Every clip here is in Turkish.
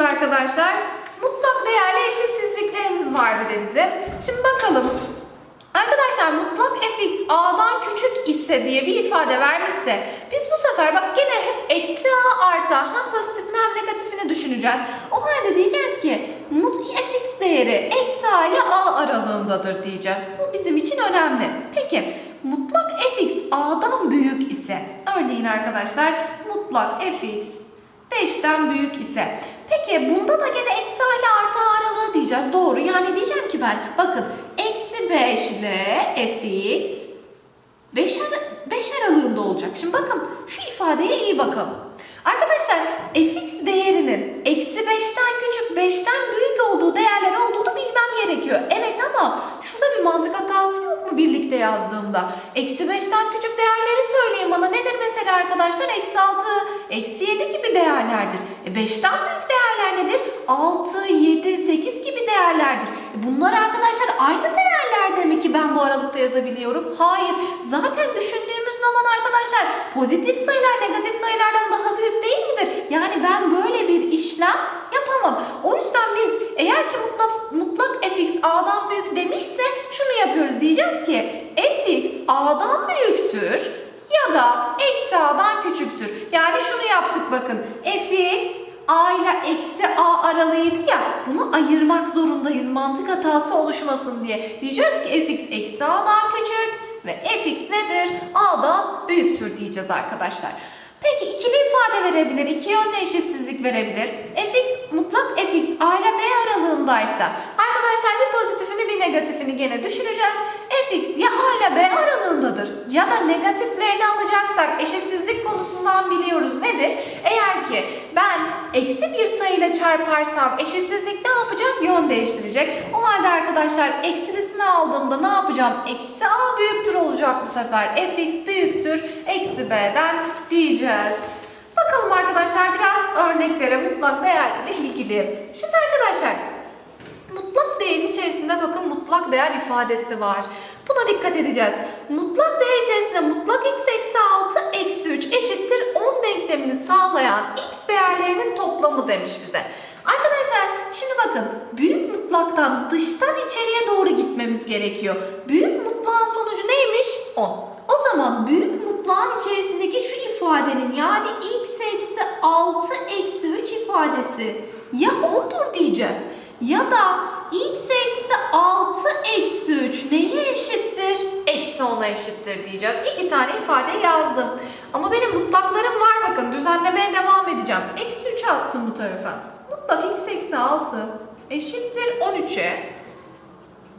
arkadaşlar? Mutlak değerli eşitsizliklerimiz var bir de bizim. Şimdi bakalım. Arkadaşlar mutlak fx a'dan küçük ise diye bir ifade vermişse biz bu sefer bak gene hep eksi a artı hem pozitifini hem negatifini düşüneceğiz. O halde diyeceğiz ki mut fx değeri eksi a ile a aralığındadır diyeceğiz. Bu bizim için önemli. Peki mutlak fx a'dan büyük ise örneğin arkadaşlar mutlak fx 5'ten büyük ise. Peki bunda da gene eksi a ile artı aralığı diyeceğiz. Doğru. Yani diyeceğim ki ben bakın eksi 5 ile fx 5, ara- 5 aralığında olacak. Şimdi bakın şu ifadeye iyi bakalım. Arkadaşlar fx değerinin eksi 5'ten küçük 5'ten büyük olduğu değerler olduğunu bilmem gerekiyor. Evet ama şurada bir mantık hatası yok mu birlikte yazdığımda? Eksi 5'ten küçük değerleri söyleyin bana. Nedir mesela arkadaşlar? Eksi 6, eksi 7 gibi değerlerdir. E 5'ten büyük değerler nedir? 6, 7, 8 gibi değerlerdir. E bunlar arkadaşlar aynı değerlerde mi ki ben bu aralıkta yazabiliyorum? Hayır. Zaten düşündüğümüz zaman arkadaşlar pozitif sayılar negatif sayılardan daha büyük değil midir? Yani ben böyle bir işlem yapamam. O yüzden biz eğer ki mutlak, mutlak fx a'dan büyük demişse şunu yapıyoruz. Diyeceğiz ki fx a'dan büyüktür ya da eksi a'dan küçüktür. Yani şunu yaptık bakın. fx a ile eksi a aralığıydı ya bunu ayırmak zorundayız mantık hatası oluşmasın diye. Diyeceğiz ki fx eksi a'dan küçük ve fx nedir? a'dan büyüktür diyeceğiz arkadaşlar. Peki ikili ifade verebilir, iki yönlü eşitsizlik verebilir. fx mutlak fx a ile b aralığındaysa arkadaşlar bir pozitifini bir negatifini gene düşüneceğiz. Fx ya a ile b aralığındadır ya da negatiflerini alacaksak eşitsizlik konusundan biliyoruz nedir? Eğer ki ben eksi bir sayıyla çarparsam eşitsizlik ne yapacak? Yön değiştirecek. O halde arkadaşlar eksilisini aldığımda ne yapacağım? Eksi a büyüktür olacak bu sefer. fx büyüktür eksi b'den diyeceğiz. Bakalım arkadaşlar biraz örneklere mutlak değerlerle ilgili. Şimdi arkadaşlar Mutlak değerin içerisinde bakın mutlak değer ifadesi var. Buna dikkat edeceğiz. Mutlak değer içerisinde mutlak x eksi 6 eksi 3 eşittir 10 denklemini sağlayan x değerlerinin toplamı demiş bize. Arkadaşlar şimdi bakın büyük mutlaktan dıştan içeriye doğru gitmemiz gerekiyor. Büyük mutlağın sonucu neymiş? 10. O zaman büyük mutlağın içerisindeki şu ifadenin yani x eksi 6 eksi 3 ifadesi ya 10'dur diyeceğiz ya da x eksi 6 eksi 3 neye eşittir? Eksi 10'a eşittir diyeceğiz. İki tane ifade yazdım. Ama benim mutlaklarım var bakın düzenlemeye devam edeceğim. Eksi 3 attım bu tarafa. Mutlak x eksi 6 eşittir 13'e.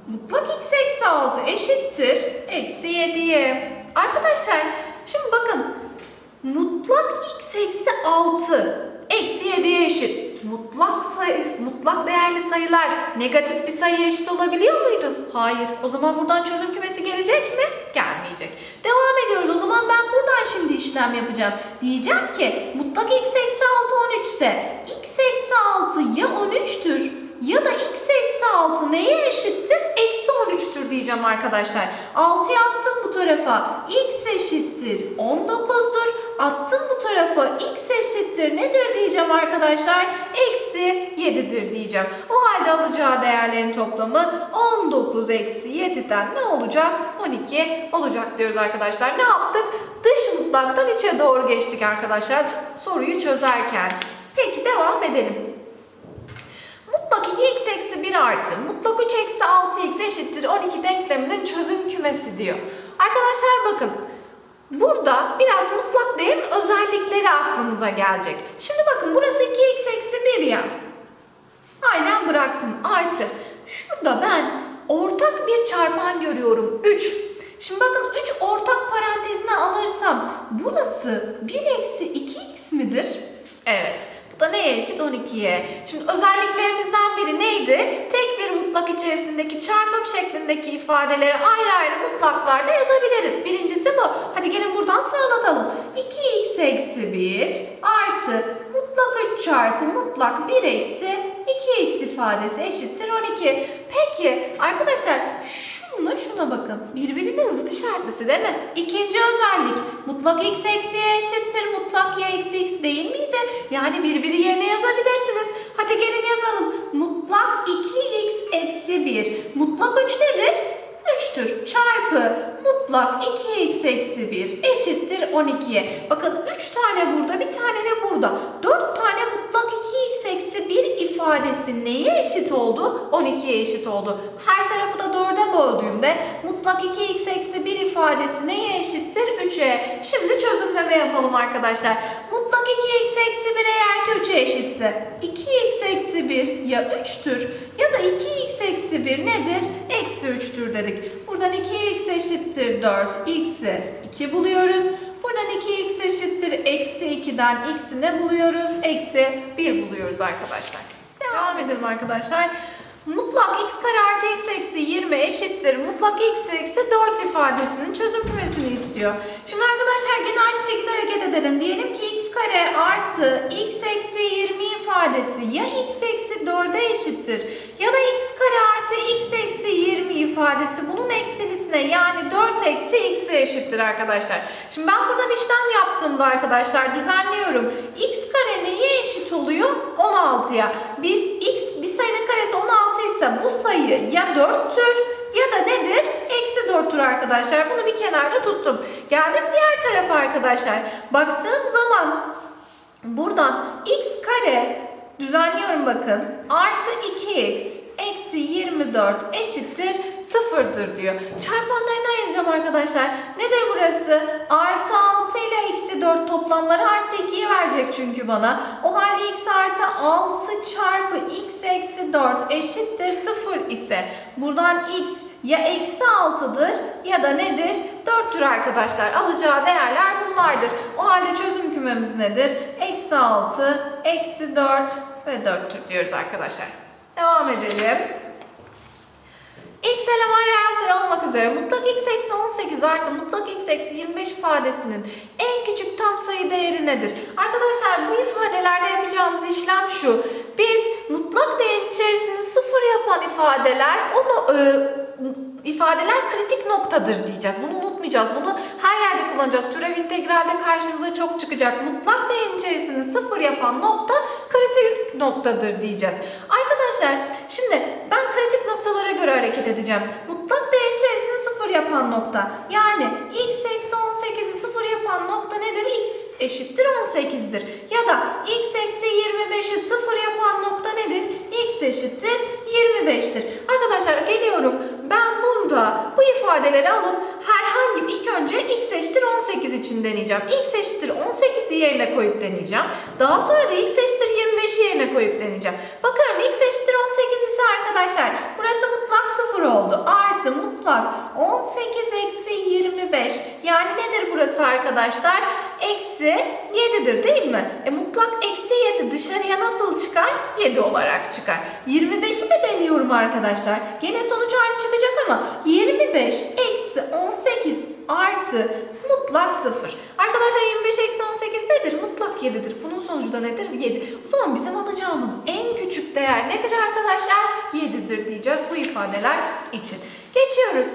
Mutlak x eksi 6 eşittir eksi 7'ye. Arkadaşlar şimdi bakın mutlak x eksi 6 eksi 7'ye eşit. Mutlak sayı, mutlak değerli sayılar negatif bir sayıya eşit olabiliyor muydu? Hayır. O zaman buradan çözüm kümesi gelecek mi? Gelmeyecek. Devam ediyoruz. O zaman ben buradan şimdi işlem yapacağım. Diyeceğim ki mutlak x eksi 6 13 ise x eksi 6 ya 13'tür ya da x eksi 6 neye eşittir? Eksi 13'tür diyeceğim arkadaşlar. 6'yı attım bu tarafa. x eşittir 19'dur. Attım bu tarafa. x eşittir nedir diyeceğim arkadaşlar? Eksi 7'dir diyeceğim. O halde alacağı değerlerin toplamı 19 eksi 7'den ne olacak? 12 olacak diyoruz arkadaşlar. Ne yaptık? Dış mutlaktan içe doğru geçtik arkadaşlar soruyu çözerken. Peki devam edelim. Mutlak 2x eksi 1 artı mutlak 3 eksi 6x eşittir 12 denkleminin çözüm kümesi diyor. Arkadaşlar bakın burada biraz mutlak değerin özellikleri aklımıza gelecek. Şimdi bakın burası 2x eksi 1 ya. Aynen bıraktım artı. Şurada ben ortak bir çarpan görüyorum 3. Şimdi bakın 3 ortak parantezine alırsam burası 1 eksi 2x midir? Evet. Da neye eşit? 12'ye. Şimdi özelliklerimizden biri neydi? Tek bir mutlak içerisindeki çarpım şeklindeki ifadeleri ayrı ayrı mutlaklarda yazabiliriz. Birincisi bu. Hadi gelin buradan sağlatalım. 2x eksi 1 artı mutlak 3 çarpı mutlak 1 eksi 2x ifadesi eşittir 12. Peki arkadaşlar şunla şuna bakın. Birbirinin zıt işaretlisi değil mi? İkinci özellik mutlak x eksi y eşittir mutlak y eksi x değil miydi? Yani birbiri yerine yazabilirsiniz. Hadi gelin yazalım. Mutlak 2x eksi 1. Mutlak 3 nedir? 3'tür. Çarpı mutlak 2x eksi 1 eşittir 12'ye. Bakın 3 tane burada bir tane de burada. 4 tane mutlak 2x eksi 1 ifadesi neye eşit oldu? 12'ye eşit oldu. Her tarafı da 4'e böldüğümde mutlak 2x eksi 1 ifadesi neye eşittir? 3'e. Şimdi çözümleme yapalım arkadaşlar. Mutlak 2x eksi 1 eğer ki 3'e eşitse 2x eksi 1 ya 3'tür ya da 2x eksi 1 nedir? Eksi 3'tür dedik. Buradan 2x eşittir 4, x'i 2 buluyoruz. Buradan 2x eşittir eksi 2'den x'i ne buluyoruz? Eksi 1 buluyoruz arkadaşlar. Devam edelim arkadaşlar. Mutlak x kare artı x eksi 20 eşittir. Mutlak x eksi 4 ifadesinin çözüm kümesini istiyor. Şimdi arkadaşlar gene aynı şekilde hareket edelim. Diyelim ki kare artı x eksi 20 ifadesi ya x eksi 4'e eşittir ya da x kare artı x eksi 20 ifadesi bunun eksilisine yani 4 eksi x'e eşittir arkadaşlar. Şimdi ben buradan işlem yaptığımda arkadaşlar düzenliyorum. x kare neye eşit oluyor? 16'ya. Biz x bir sayının karesi 16 ise bu sayı ya 4'tür ya da nedir? Eksi 4'tür arkadaşlar. Bunu bir kenarda tuttum. Geldim diğer tarafa arkadaşlar. Baktığım zaman buradan x kare düzenliyorum bakın. Artı 2x eksi 24 eşittir sıfırdır diyor. Çarpanlarını ayıracağım arkadaşlar. Nedir burası? Artı 6 ile eksi 4 toplamları artı 2'yi verecek çünkü bana. O halde x artı 6 çarpı x eksi 4 eşittir 0 ise buradan x ya eksi 6'dır ya da nedir? 4'tür arkadaşlar. Alacağı değerler bunlardır. O halde çözüm kümemiz nedir? Eksi 6, eksi 4 ve 4'tür diyoruz arkadaşlar. Devam edelim. X eleman reel sayı olmak üzere mutlak x eksi 18 artı mutlak x eksi 25 ifadesinin en küçük tam sayı değeri nedir? Arkadaşlar bu ifadelerde yapacağımız işlem şu. Biz mutlak değerin içerisini sıfır yapan ifadeler onu e, ifadeler kritik noktadır diyeceğiz. Bunu unutmayacağız. Bunu her yerde kullanacağız. Türev integralde karşımıza çok çıkacak. Mutlak değerin içerisini sıfır yapan nokta kritik noktadır diyeceğiz. Arkadaşlar şimdi ben kritik noktalara göre hareket edeceğim. Mutlak değerin içerisini sıfır yapan nokta. Yani x eksi 18'i sıfır yapan nokta nedir? x eşittir 18'dir. Ya da x eksi 25'i sıfır yapan nokta nedir? X eşittir 25'tir. Arkadaşlar geliyorum. Ben bunda bu ifadeleri alıp herhangi ilk önce x eşittir 18 için deneyeceğim. x eşittir 18'i yerine koyup deneyeceğim. Daha sonra da x eşittir 25'i yerine koyup deneyeceğim. Bakıyorum x eşittir 18 ise arkadaşlar burası mutlak 0 oldu. Artı mutlak 18 eksi 25. Yani nedir burası arkadaşlar? Eksi 7'dir değil mi? E mutlak eksi 7 dışarıya nasıl çıkar? 7 olarak çıkar. 25'i de deniyorum arkadaşlar. Gene sonuç aynı çıkacak ama 25 eksi 18 artı mutlak 0. Arkadaşlar 25 eksi 18 nedir? Mutlak 7'dir. Bunun sonucu da nedir? 7. O zaman bizim alacağımız en küçük değer nedir arkadaşlar? 7'dir diyeceğiz bu ifadeler için. Geçiyoruz.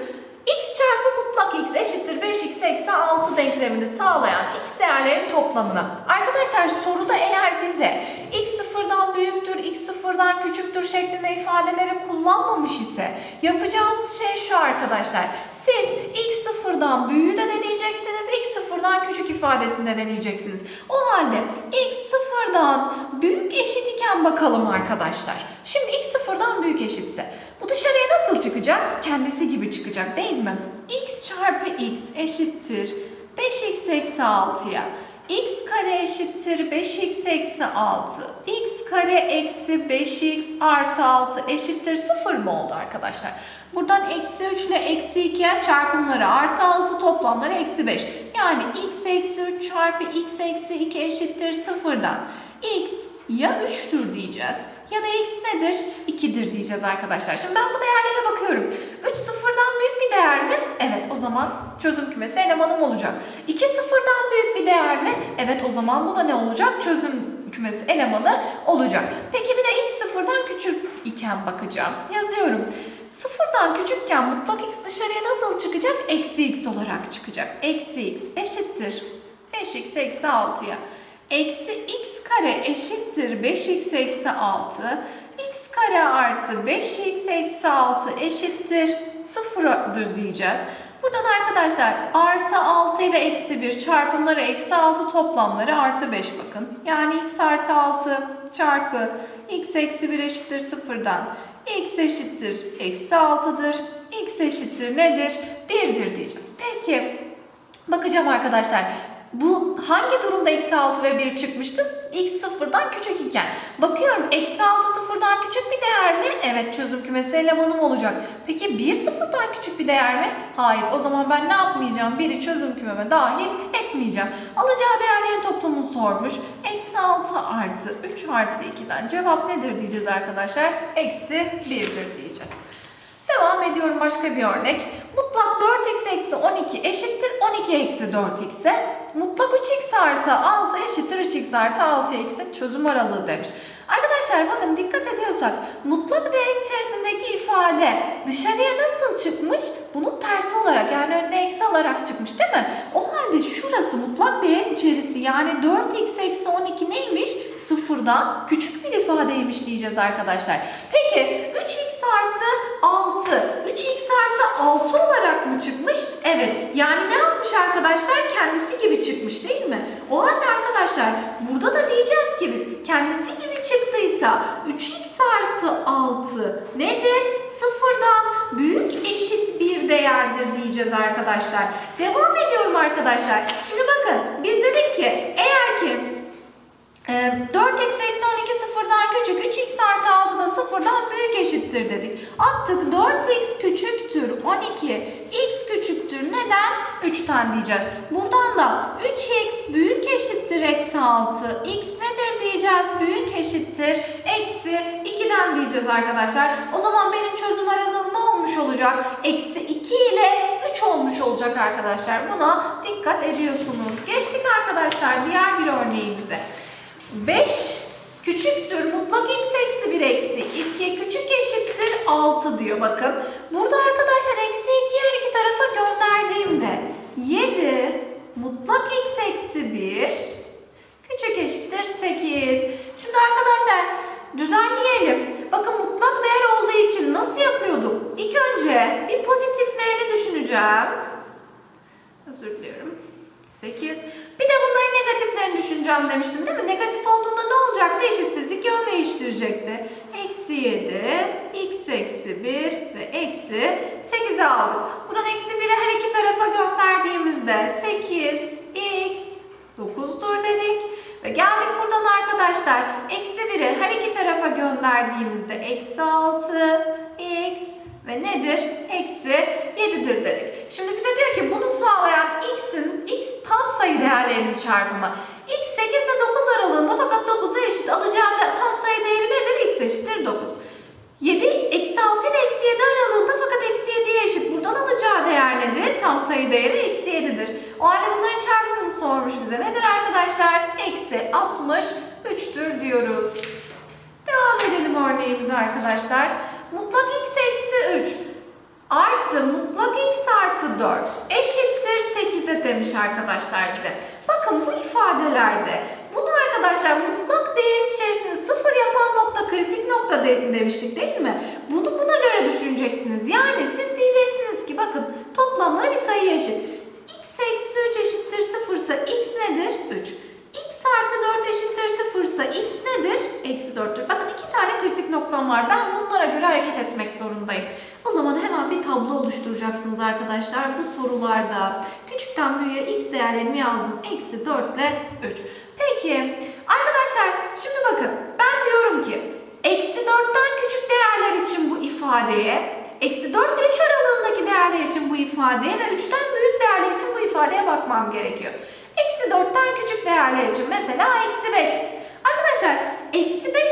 X çarpı mutlak x eşittir 5x eksi 6 denklemini sağlayan x değerlerin toplamına. Arkadaşlar soruda eğer bize x sıfırdan büyüktür, x sıfırdan küçüktür şeklinde ifadeleri kullanmamış ise yapacağımız şey şu arkadaşlar. Siz x sıfırdan büyüğü de deneyeceksiniz, x sıfırdan küçük ifadesini de deneyeceksiniz. O halde x sıfırdan büyük eşit iken bakalım arkadaşlar. Şimdi x sıfırdan büyük eşitse bu dışarıya nasıl çıkacak? Kendisi gibi çıkacak değil mi? x çarpı x eşittir 5x eksi 6'ya. x kare eşittir 5x eksi 6. x kare eksi 5x artı 6 eşittir 0 mı oldu arkadaşlar? Buradan eksi 3 ile eksi 2'ye çarpımları artı 6 toplamları eksi 5. Yani x eksi 3 çarpı x eksi 2 eşittir 0'dan. x ya 3'tür diyeceğiz ya da x nedir? 2'dir diyeceğiz arkadaşlar. Şimdi ben bu değerlere bakıyorum. 3 sıfırdan büyük bir değer mi? Evet o zaman çözüm kümesi elemanım olacak. 2 sıfırdan büyük bir değer mi? Evet o zaman bu da ne olacak? Çözüm kümesi elemanı olacak. Peki bir de x sıfırdan küçük iken bakacağım. Yazıyorum. Sıfırdan küçükken mutlak x dışarıya nasıl çıkacak? Eksi x olarak çıkacak. Eksi x eşittir. 5x eksi 6'ya. Eksi x kare eşittir 5x eksi 6. x kare artı 5x eksi 6 eşittir 0'dır diyeceğiz. Buradan arkadaşlar artı 6 ile eksi 1 çarpımları eksi 6 toplamları artı 5 bakın. Yani x artı 6 çarpı x eksi 1 eşittir 0'dan. x eşittir eksi 6'dır. x eşittir nedir? 1'dir diyeceğiz. Peki bakacağım arkadaşlar. Bu hangi durumda eksi 6 ve 1 çıkmıştı? X sıfırdan küçük iken. Bakıyorum eksi 6 sıfırdan küçük bir değer mi? Evet çözüm kümesi elemanım olacak. Peki 1 sıfırdan küçük bir değer mi? Hayır. O zaman ben ne yapmayacağım? 1'i çözüm kümeme dahil etmeyeceğim. Alacağı değerlerin toplamını sormuş. Eksi 6 artı 3 artı 2'den cevap nedir diyeceğiz arkadaşlar? Eksi 1'dir diyeceğiz. Devam ediyorum başka bir örnek. Mutlak 4x eksi 12 eşittir 12 eksi 4x'e. Mutlak 3x artı 6 eşittir 3x artı 6x'e çözüm aralığı demiş. Arkadaşlar bakın dikkat ediyorsak mutlak değerin içerisindeki ifade dışarıya nasıl çıkmış? Bunun tersi olarak yani önüne eksi alarak çıkmış değil mi? O halde şurası mutlak değerin içerisi yani 4x eksi 12 neymiş? Sıfırdan küçük bir ifadeymiş diyeceğiz arkadaşlar. Peki 3x artı 6. 3x artı 6 olarak mı çıkmış? Evet. Yani ne yapmış arkadaşlar? Kendisi gibi çıkmış değil mi? O halde arkadaşlar burada da diyeceğiz ki biz kendisi gibi çıktıysa 3x artı 6 nedir? Sıfırdan büyük eşit bir değerdir diyeceğiz arkadaşlar. Devam ediyorum arkadaşlar. Şimdi bakın biz dedik ki eğer ki e, 4x eksi 12 sıfırdan küçük 3x artı 6 da sıfırdan büyük eşittir dedik. Attık 4x küçüktür 12 x küçüktür neden? 3'ten diyeceğiz. Buradan da 3x büyük eşittir eksi 6 x nedir diyeceğiz? Büyük eşittir eksi 2'den diyeceğiz arkadaşlar. O zaman benim çözüm aralığım ne olmuş olacak? Eksi 2 ile 3 olmuş olacak arkadaşlar. Buna dikkat ediyorsunuz. Geçtik arkadaşlar diğer bir örneğimize. 5 küçüktür mutlak x eksi 1 eksi 2 küçük eşittir 6 diyor bakın. Burada arkadaşlar eksi 2'yi her iki tarafa gönderdiğimde 7 mutlak x eksi 1 küçük eşittir 8. Şimdi arkadaşlar düzenleyelim. Bakın mutlak değer olduğu için nasıl yapıyorduk? İlk önce bir pozitiflerini düşüneceğim. Özür diliyorum. 8. Bir de bunların negatiflerini düşüneceğim demiştim değil mi? Negatif olduğunda ne olacaktı? Eşitsizlik yön değiştirecekti. Eksi 7, x eksi 1 ve eksi 8'i aldık. Buradan eksi 1'i her iki tarafa gönderdiğimizde 8, x 9'dur dedik. Ve geldik buradan arkadaşlar. Eksi 1'i her iki tarafa gönderdiğimizde eksi 6, x ve nedir? Eksi 7'dir dedik. Şimdi bize diyor ki bunu sağlayan x'in x tam sayı değerlerinin çarpımı. x 8 ile 9 aralığında fakat 9'a eşit alacağı tam sayı değeri nedir? x eşittir 9. 7 eksi 6 ile eksi 7 aralığında fakat eksi 7'ye eşit. Buradan alacağı değer nedir? Tam sayı değeri eksi 7'dir. O halde bunların çarpımını sormuş bize. Nedir arkadaşlar? Eksi 63'tür diyoruz. Devam edelim örneğimize arkadaşlar. Mutlak x eksi 3 artı mutlak x artı 4 eşittir 8'e demiş arkadaşlar bize. Bakın bu ifadelerde bunu arkadaşlar mutlak değerin içerisinde sıfır yapan nokta kritik nokta de- demiştik değil mi? Bunu buna göre düşüneceksiniz. Yani siz diyeceksiniz ki bakın toplamları bir sayıya eşit. x eksi 3 eşittir 0 ise x nedir? 3. artı 4 eşittir 0 ise x nedir? Eksi 4'tür. Bakın iki tane kritik noktam var. Ben bunlara göre hareket etmek zorundayım. O zaman hemen bir tablo oluşturacaksınız arkadaşlar bu sorularda. Küçükten büyüğe x değerlerimi yazdım. Eksi 4 ile 3. Peki arkadaşlar şimdi bakın ben diyorum ki eksi 4'ten küçük değerler için bu ifadeye Eksi 4 ile 3 aralığındaki değerler için bu ifadeye ve 3'ten büyük değerler için bu ifadeye bakmam gerekiyor. Eksi 4'ten küçük değerler için mesela eksi 5. Arkadaşlar eksi 5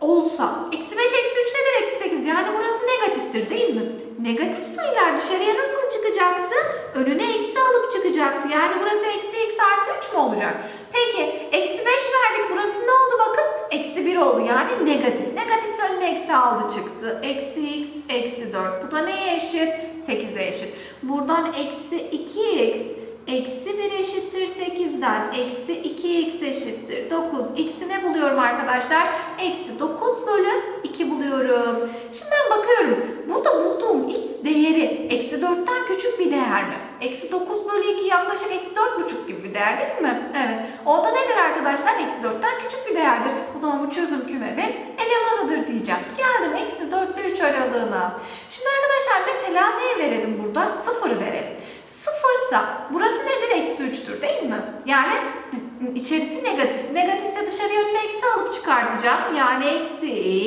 olsa, eksi 5 eksi 3 nedir eksi 8? Yani burası negatiftir değil mi? Negatif sayılar dışarıya nasıl çıkacaktı? Önüne eksi alıp çıkacaktı. Yani burası eksi x artı 3 mü olacak? Peki eksi 5 verdik. Burası ne oldu bakın? Eksi 1 oldu. Yani negatif. Negatif önüne eksi aldı çıktı. Eksi x eksi 4. Bu da neye eşit? 8'e eşit. Buradan eksi 2x Eksi 1 eşittir 8'den eksi 2x eşittir 9. X'i ne buluyorum arkadaşlar? Eksi 9 bölü 2 buluyorum. Şimdi ben bakıyorum. Burada bulduğum x değeri eksi 4'ten küçük bir değer mi? Eksi 9 bölü 2 yaklaşık eksi 4,5 gibi bir değer değil mi? Evet. O da nedir arkadaşlar? Eksi 4'ten küçük bir değerdir. O zaman bu çözüm kümemin elemanıdır diyeceğim. Geldim eksi 4 ile 3 aralığına. Şimdi arkadaşlar mesela ne verelim burada? 0 verelim. Sıfırsa burası nedir? Eksi 3'tür değil mi? Yani içerisi negatif. Negatifse dışarıya önüne eksi alıp çıkartacağım. Yani eksi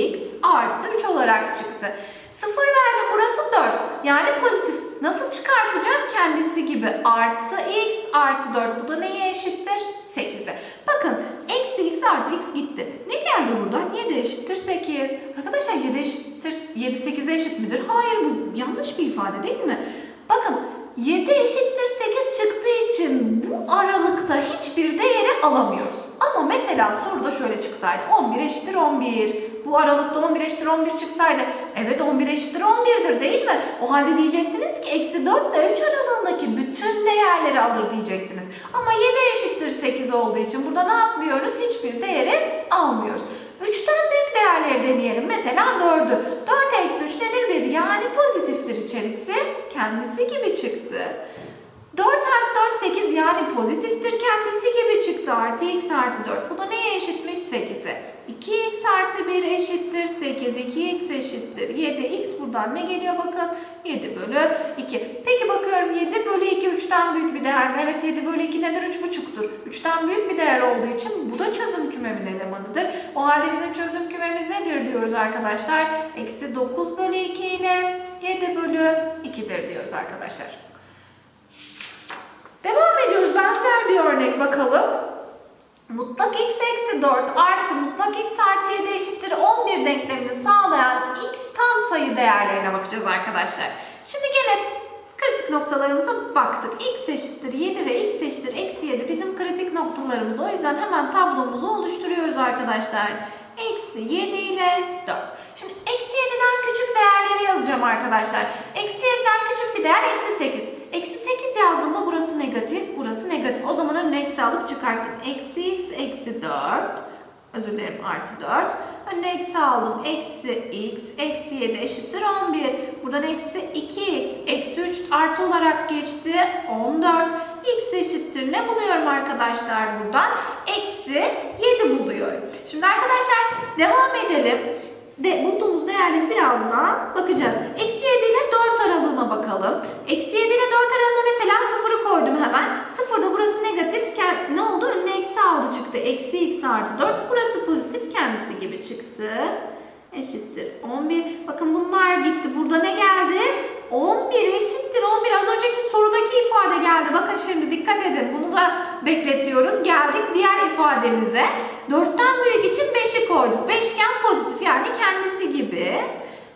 x artı 3 olarak çıktı. Sıfır verdim burası 4. Yani pozitif. Nasıl çıkartacağım? Kendisi gibi. Artı x artı 4. Bu da neye eşittir? 8'e. Bakın eksi x artı x gitti. Ne geldi buradan? 7 eşittir 8. Arkadaşlar 7 eşittir 7 8'e eşit midir? Hayır bu yanlış bir ifade değil mi? Bakın 7 eşittir 8 çıktığı için bu aralıkta hiçbir değeri alamıyoruz. Ama mesela soruda şöyle çıksaydı 11 eşittir 11. Bu aralıkta 11 eşittir 11 çıksaydı evet 11 eşittir 11'dir değil mi? O halde diyecektiniz ki eksi 4 ile 3 aralığındaki bütün değerleri alır diyecektiniz. Ama 7 eşittir 8 olduğu için burada ne yapmıyoruz? Hiçbir değeri almıyoruz. 3'ten büyük değerleri deneyelim. Mesela 4'ü. 4 eksi 3 nedir? 1. Yani pozitiftir içerisi. Kendisi gibi çıktı. 4 artı 4 8 yani pozitiftir kendisi gibi çıktı. Artı x artı 4. Bu da neye eşitmiş? 8'e. 2x artı 1 eşittir 8. 2x eşittir 7. x buradan ne geliyor bakın? 7 bölü 2. Peki bakıyorum 7 bölü 2 3'ten büyük bir değer mi? Evet 7 bölü 2 nedir? 3,5'tur. 3'ten büyük bir değer olduğu için bu da çözüm kümemin elemanıdır. O halde bizim çözüm kümemiz nedir diyoruz arkadaşlar? Eksi 9 bölü 2 ile 7 bölü 2'dir diyoruz arkadaşlar. Benzer bir örnek bakalım. Mutlak x eksi 4 artı mutlak x artı 7 eşittir 11 denklemini sağlayan x tam sayı değerlerine bakacağız arkadaşlar. Şimdi gene kritik noktalarımıza baktık. x eşittir 7 ve x eşittir eksi 7 bizim kritik noktalarımız. O yüzden hemen tablomuzu oluşturuyoruz arkadaşlar. Eksi 7 ile 4. Şimdi eksi 7'den küçük değerleri yazacağım arkadaşlar. Eksi 7'den küçük bir değer eksi 8. Eksi 8 yazdığımda burası negatif, burası negatif. O zaman önüne eksi alıp çıkarttım. Eksi x, eksi 4. Özür dilerim artı 4. Önüne eksi aldım. Eksi x, eksi 7 eşittir 11. Buradan eksi 2x, eksi 3 artı olarak geçti. 14. x eşittir. Ne buluyorum arkadaşlar buradan? Eksi 7 buluyorum. Şimdi arkadaşlar devam edelim. De, bulduğumuz değerleri birazdan bakacağız. Eksi 7 ile 4 aralığına bakalım. Eksi 7 ile 4 aralığına mesela 0'ı koydum hemen. 0'da burası negatifken ne oldu? Önüne eksi aldı çıktı. Eksi x artı 4. Burası pozitif kendisi gibi çıktı. Eşittir 11. Bakın bunlar gitti. Burada ne geldi? 11 eşittir 11. Az önceki sorudaki ifade geldi. Bakın şimdi dikkat edin. Bunu da bekletiyoruz. Geldik diğer ifademize. 4'ten büyük için 5'i koyduk. Beşgen pozitif yani kendisi gibi.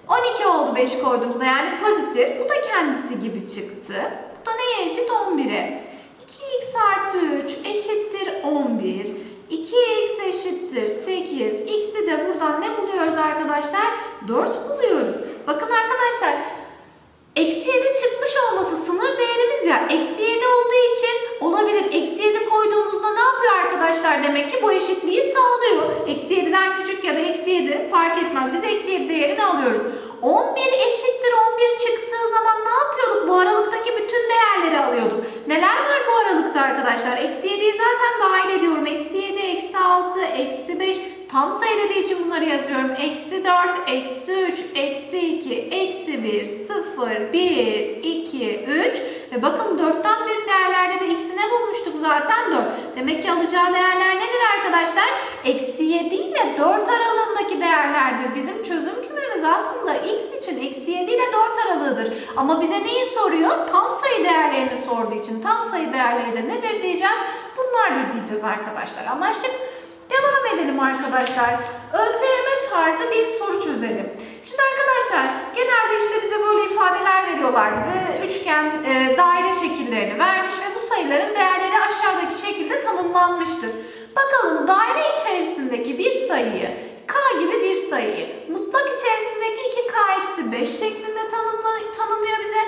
12 oldu 5 koyduğumuzda yani pozitif. Bu da kendisi gibi çıktı. Bu da neye eşit? 11'e. 2x artı 3 eşittir 11. 2x eşittir 8. Buradan ne buluyoruz arkadaşlar? 4 buluyoruz. Bakın arkadaşlar Eksi 7 çıkmış olması sınır değerimiz ya. Eksi 7 olduğu için olabilir. Eksi 7 koyduğumuzda ne yapıyor arkadaşlar? Demek ki bu eşitliği sağlıyor. Eksi 7'den küçük ya da eksi 7 fark etmez. Biz eksi 7 değerini alıyoruz. 11 eşittir 11 çıktığı zaman ne yapıyorduk? Bu aralıktaki bütün değerleri alıyorduk. Neler var bu aralıkta arkadaşlar? Eksi 7'yi zaten dahil ediyorum. Eksi 7, eksi 6, eksi 5. Tam sayı dediği için bunları yazıyorum. Eksi 4, eksi 3, eksi 2, eksi 1, 0, 1, 2, 3. Ve bakın 4'ten büyük değerlerde de x'i ne bulmuştuk zaten 4. Demek ki alacağı değerler nedir arkadaşlar? Eksi 7 ile 4 aralığındaki değerlerdir. Bizim çözüm kümemiz aslında x için eksi 7 ile 4 aralığıdır. Ama bize neyi soruyor? Tam sayı değerlerini sorduğu için tam sayı değerleri de nedir diyeceğiz? Bunlardır diyeceğiz arkadaşlar. Anlaştık? Devam edelim arkadaşlar. ÖSYM tarzı bir soru çözelim. Şimdi arkadaşlar genelde işte bize böyle ifadeler veriyorlar bize. Üçgen, e, daire şekillerini vermiş ve bu sayıların değerleri aşağıdaki şekilde tanımlanmıştır. Bakalım daire içerisindeki bir sayıyı k gibi bir sayıyı mutlak içerisindeki 2k-5 şeklinde tanımla, tanımlıyor bize.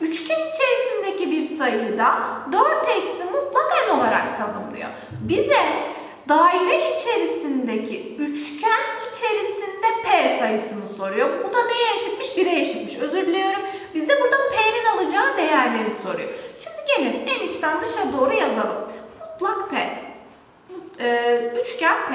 Üçgen içerisindeki bir sayıyı da 4 eksi mutlak n olarak tanımlıyor. Bize daire içerisindeki üçgen içerisinde p sayısını soruyor. Bu da neye eşitmiş? 1'e eşitmiş. Özür diliyorum. Bize burada p'nin alacağı değerleri soruyor. Şimdi gelin en içten dışa doğru yazalım. Mutlak p. Ee, üçgen p.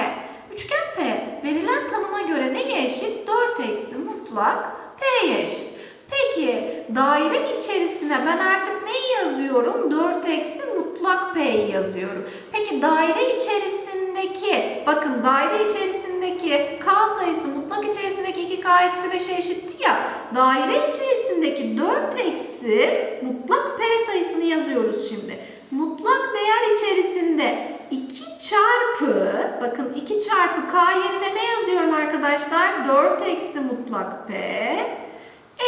Üçgen p verilen tanıma göre neye eşit? 4 eksi mutlak p'ye eşit. Peki daire içerisine ben artık neyi yazıyorum? 4 eksi mutlak p'yi yazıyorum. Peki daire içerisindeki bakın daire içerisindeki k sayısı mutlak içerisindeki 2k eksi 5'e eşitti ya. Daire içerisindeki 4 eksi mutlak p sayısını yazıyoruz şimdi. Mutlak değer içerisinde 2 çarpı bakın 2 çarpı k yerine ne yazıyorum arkadaşlar? 4 eksi mutlak p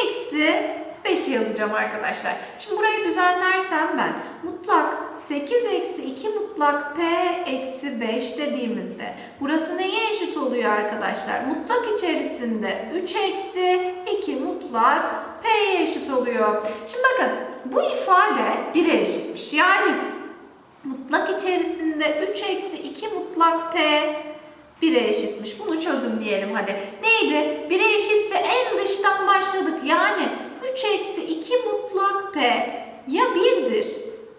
eksi 5'i yazacağım arkadaşlar. Şimdi burayı düzenlersem ben mutlak 8 eksi 2 mutlak p eksi 5 dediğimizde burası neye eşit oluyor arkadaşlar? Mutlak içerisinde 3 eksi 2 mutlak p'ye eşit oluyor. Şimdi bakın bu ifade 1'e eşitmiş. Yani mutlak içerisinde 3 eksi 2 mutlak p 1'e eşitmiş. Bunu çözüm diyelim hadi. Neydi? 1'e eşitse en dıştan başladık. Yani 3 eksi 2 mutlak p ya 1'dir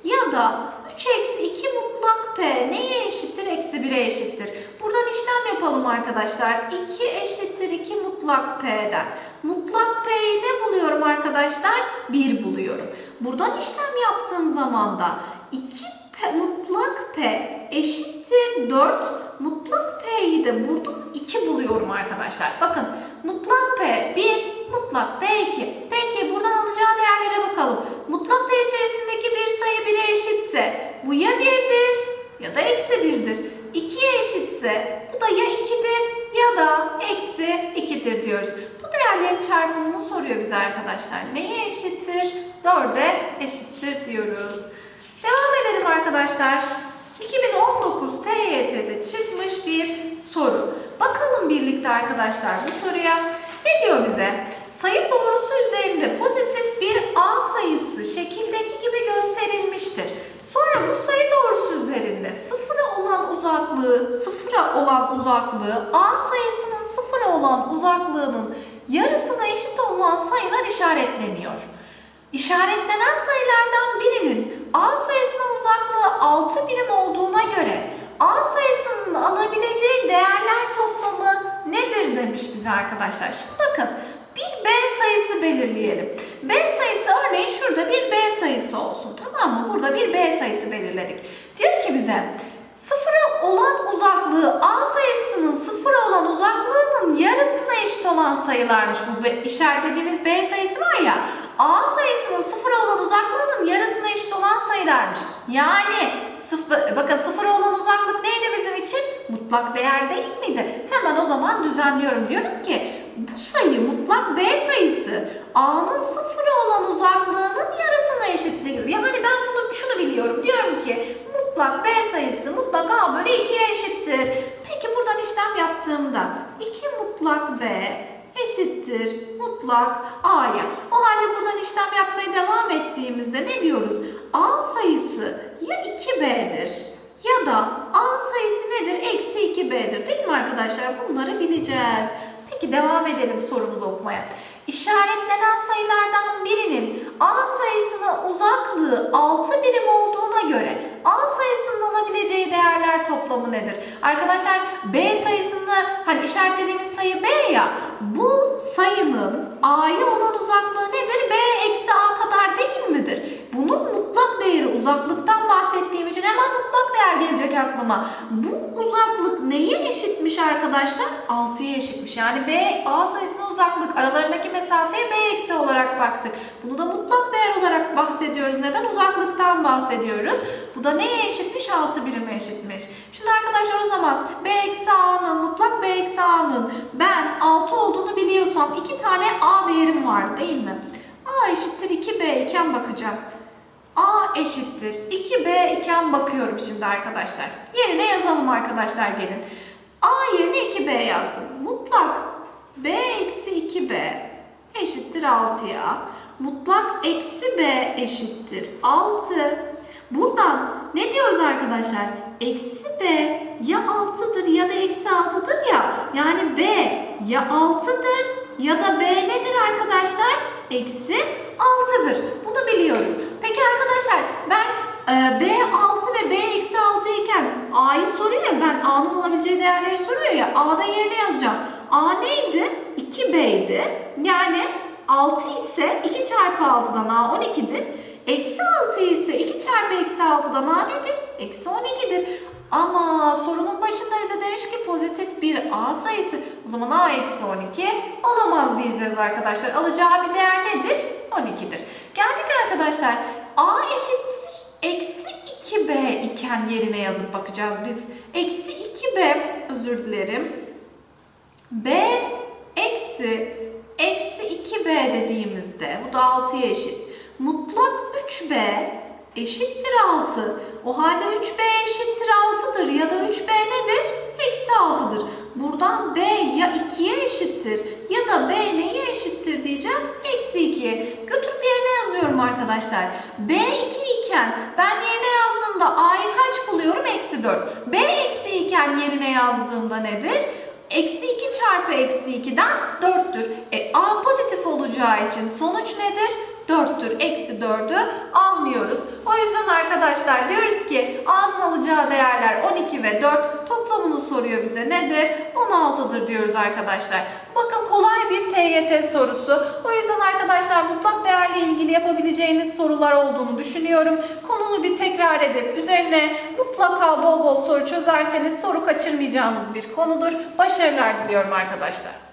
ya da 3 eksi 2 mutlak p neye eşittir? Eksi 1'e eşittir. Buradan işlem yapalım arkadaşlar. 2 eşittir 2 mutlak p'den. Mutlak p'yi ne buluyorum arkadaşlar? 1 buluyorum. Buradan işlem yaptığım zaman da 2 p, mutlak p eşittir 4 mutlak p'yi de buradan 2 buluyorum arkadaşlar. Bakın mutlak p 1, mutlak p 2. Peki buradan alacağı değerlere bakalım. Mutlak değer içerisindeki bir sayı 1'e eşitse bu ya 1'dir ya da eksi 1'dir. 2'ye eşitse bu da ya 2'dir ya da eksi 2'dir diyoruz. Bu değerlerin çarpımını soruyor bize arkadaşlar. Neye eşittir? 4'e eşittir diyoruz. Devam edelim arkadaşlar. 2019 TYT'de çıkmış bir soru. Bakalım birlikte arkadaşlar bu soruya. Ne diyor bize? Sayı doğrusu üzerinde pozitif bir A sayısı şekildeki gibi gösterilmiştir. Sonra bu sayı doğrusu üzerinde sıfıra olan uzaklığı, sıfıra olan uzaklığı A sayısının sıfıra olan uzaklığının yarısına eşit olan sayılar işaretleniyor. İşaretlenen sayılardan birinin A sayısının uzaklığı 6 birim olduğuna göre A sayısının alabileceği değerler toplamı nedir demiş bize arkadaşlar. Şimdi bakın bir B sayısı belirleyelim. B örneğin şurada bir B sayısı olsun tamam mı? Burada bir B sayısı belirledik. Diyor ki bize sıfıra olan uzaklığı A sayısının sıfıra olan uzaklığının yarısına eşit olan sayılarmış bu işaretlediğimiz B sayısı var ya A sayısının sıfıra olan uzaklığının yarısına eşit olan sayılarmış. Yani sıfır, bakın sıfıra olan uzaklık neydi bizim için? Mutlak değer değil miydi? Hemen o zaman düzenliyorum. Diyorum ki bu sayı mutlak B sayısı A'nın sıfıra olan uzaklığının yarısına eşittir. Yani ben bunu şunu biliyorum. Diyorum ki mutlak B sayısı mutlak A bölü 2'ye eşittir. Peki buradan işlem yaptığımda 2 mutlak B eşittir mutlak A'ya. O halde buradan işlem yapmaya devam ettiğimizde ne diyoruz? A sayısı ya 2B'dir ya da A sayısı nedir? Eksi 2B'dir değil mi arkadaşlar? Bunları bileceğiz. Peki devam edelim sorumuzu okumaya. İşaretlenen sayılardan birinin A sayısına uzaklığı 6 birim olduğuna göre A sayısının alabileceği değerler toplamı nedir? Arkadaşlar B sayısını hani işaretlediğimiz sayı B ya bu sayının A'ya olan uzaklığı nedir? B eksi A kadar değil midir? Bunun mutlak değeri uzaklıktan bahsettiğim için hemen mutlak değer gelecek aklıma. Bu uzaklık neye eşitmiş arkadaşlar? 6'ya eşitmiş. Yani B A sayısına uzaklık aralarındaki mesafeye B eksi olarak baktık. Bunu da mutlak değer olarak bahsediyoruz. Neden? Uzaklıktan bahsediyoruz. Bu da neye eşitmiş? 6 birime eşitmiş. Şimdi arkadaşlar o zaman B eksi A'nın mutlak B eksi A'nın ben 6 olduğunu biliyorsam iki tane A değerim var değil mi? A eşittir 2B iken bakacağım. A eşittir 2B iken bakıyorum şimdi arkadaşlar. Yerine yazalım arkadaşlar gelin. A yerine 2B yazdım. Mutlak B eksi 2B eşittir 6'ya. mutlak eksi b eşittir 6. Buradan ne diyoruz arkadaşlar? Eksi b ya 6'dır ya da eksi 6'dır ya. Yani b ya 6'dır ya da b nedir arkadaşlar? Eksi 6'dır. Bunu biliyoruz. Peki arkadaşlar ben e, b 6 ve b eksi 6 iken a'yı soruyor ya ben a'nın olabileceği değerleri soruyor ya a'da yerine yazacağım. a neydi? 2b'ydi. Yani 6 ise 2 çarpı 6'dan a 12'dir. Eksi 6 ise 2 çarpı eksi 6'dan a nedir? Eksi 12'dir. Ama sorunun başında bize demiş ki pozitif bir a sayısı. O zaman a eksi 12 olamaz diyeceğiz arkadaşlar. Alacağı bir değer nedir? 12'dir. Geldik arkadaşlar. a eşittir. Eksi 2b iken yerine yazıp bakacağız biz. Eksi 2b özür dilerim. b eksi eksi 2b dediğimizde bu da 6'ya eşit. Mutlak 3b eşittir 6. O halde 3b eşittir 6'dır ya da 3b nedir? Eksi 6'dır. Buradan b ya 2'ye eşittir ya da b neye eşittir diyeceğiz? Eksi 2'ye. Götürüp yerine yazıyorum arkadaşlar. b 2 iken ben yerine yazdığımda a'yı kaç buluyorum? Eksi 4. b eksi iken yerine yazdığımda nedir? Eksi 2 çarpı eksi 2'den 4'tür. E, A pozitif olacağı için sonuç nedir? 4'tür. Eksi 4'ü almıyoruz. O yüzden arkadaşlar diyoruz ki A'nın alacağı değerler 12 ve 4 toplamını soruyor bize nedir? 16'dır diyoruz arkadaşlar. Bakın kolay bir TYT sorusu. O yüzden arkadaşlar mutlak değerle ilgili yapabileceğiniz sorular olduğunu düşünüyorum. Konunu bir tekrar edip üzerine mutlaka bol bol soru çözerseniz soru kaçırmayacağınız bir konudur. Başarılar diliyorum arkadaşlar.